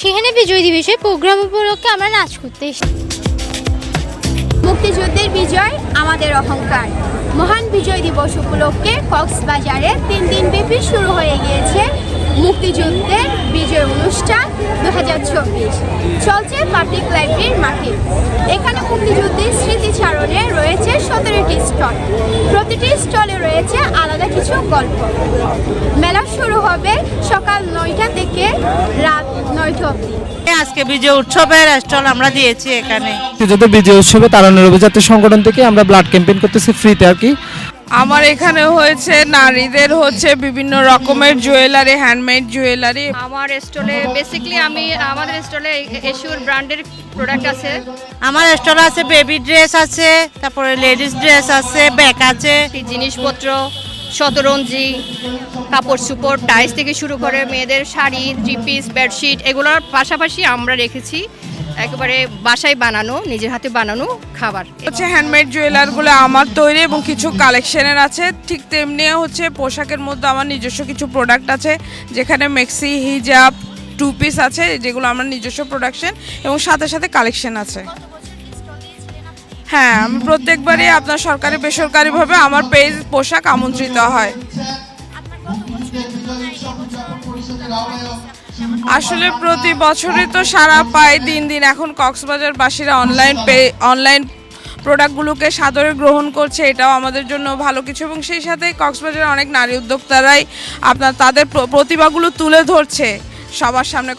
সেখানে বিজয় দিবসে প্রোগ্রাম উপলক্ষে আমরা নাচ করতে এসেছি। মুক্তিযুদ্ধের বিজয় আমাদের অহংকার। মহান বিজয় দিবস উপলক্ষে কক্সবাজারে তিন দিন ব্যাপী শুরু হয়ে গিয়েছে মুক্তিযুদ্ধের বিজয় অনুষ্ঠান দু হাজার চব্বিশ। চলছে পাবলিক লাইব্রেরির মাঠে। এখানে মুক্তিযুদ্ধের স্মৃতিচারণে রয়েছে সতেরোটি স্টল। প্রতিটি স্টলে রয়েছে আলাদা কিছু গল্প। মেলা শুরু হবে সকাল নয়টা থেকে রাত আজকে বিজয় উৎসবের স্টল আমরা দিয়েছি এখানে। মুক্তিযুদ্ধ বিজয় উৎসবে তারণের অভিযাত্রী সংগঠন থেকে আমরা ব্লাড ক্যাম্পেইন করতেছি ফ্রিতে আর কি। আমার এখানে হয়েছে নারীদের হচ্ছে বিভিন্ন রকমের জুয়েলারি হ্যান্ডমেড জুয়েলারি আমার স্টলে বেসিক্যালি আমি আমাদের স্টলে এশিওর ব্র্যান্ডের প্রোডাক্ট আছে। আমার স্টলে আছে বেবি ড্রেস আছে তারপরে লেডিস ড্রেস আছে ব্যাগ আছে। জিনিসপত্র। শতরঞ্জি, কাপড় চুপড় টাইস থেকে শুরু করে মেয়েদের শাড়ি থ্রি পিস বেডশিট এগুলোর পাশাপাশি আমরা রেখেছি একেবারে বাসায় বানানো, নিজের হাতে বানানো খাবার। হচ্ছে হ্যান্ডমেড জুয়েলারগুলো আমার তৈরি এবং কিছু কালেকশনের আছে। ঠিক তেমনি হচ্ছে পোশাকের মধ্যে আমার নিজস্ব কিছু প্রোডাক্ট আছে, যেখানে মেক্সি হিজাব টু পিস আছে, যেগুলো আমার নিজস্ব প্রোডাকশন এবং সাথে সাথে কালেকশন আছে। হ্যাঁ আমি প্রত্যেকবারই আপনার সরকারি, বেসরকারিভাবে আমার পেজ, পোশাক আমন্ত্রিত হয়। আসলে প্রতি বছরই তো সারা পায় দিন দিন। এখন কক্সবাজারবাসীরা অনলাইন পে অনলাইন প্রোডাক্টগুলোকে সাদরে গ্রহণ করছে, এটাও আমাদের জন্য ভালো কিছু। এবং সেই সাথে কক্সবাজারের অনেক নারী উদ্যোক্তারাই আপনার তাদের প্রতিভাগুলো তুলে ধরছে সবার সামনে।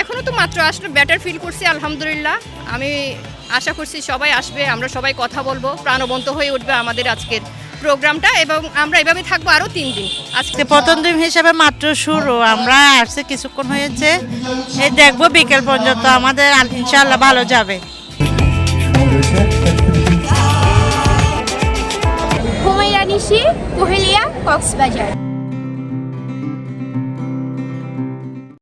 এখনও তো মাত্র আসলে বেটার ফিল করছি, আলহামদুলিল্লাহ। আমি আশা করছি সবাই আসবে আমরা সবাই কথা বলব প্রাণবন্ত হয়ে উঠবে আমাদের আজকের প্রোগ্রামটা এবং আমরা এভাবে থাকব আরও তিন দিন। আজকে প্রথম দিন হিসেবে মাত্র শুরু আমরা আসছে কিছুক্ষণ হয়েছে এই দেখব বিকেল পর্যন্ত আমাদের ইনশাল্লাহ ভালো যাবে। হুমাইরা নিশি কোহেলিয়া কক্সবাজার।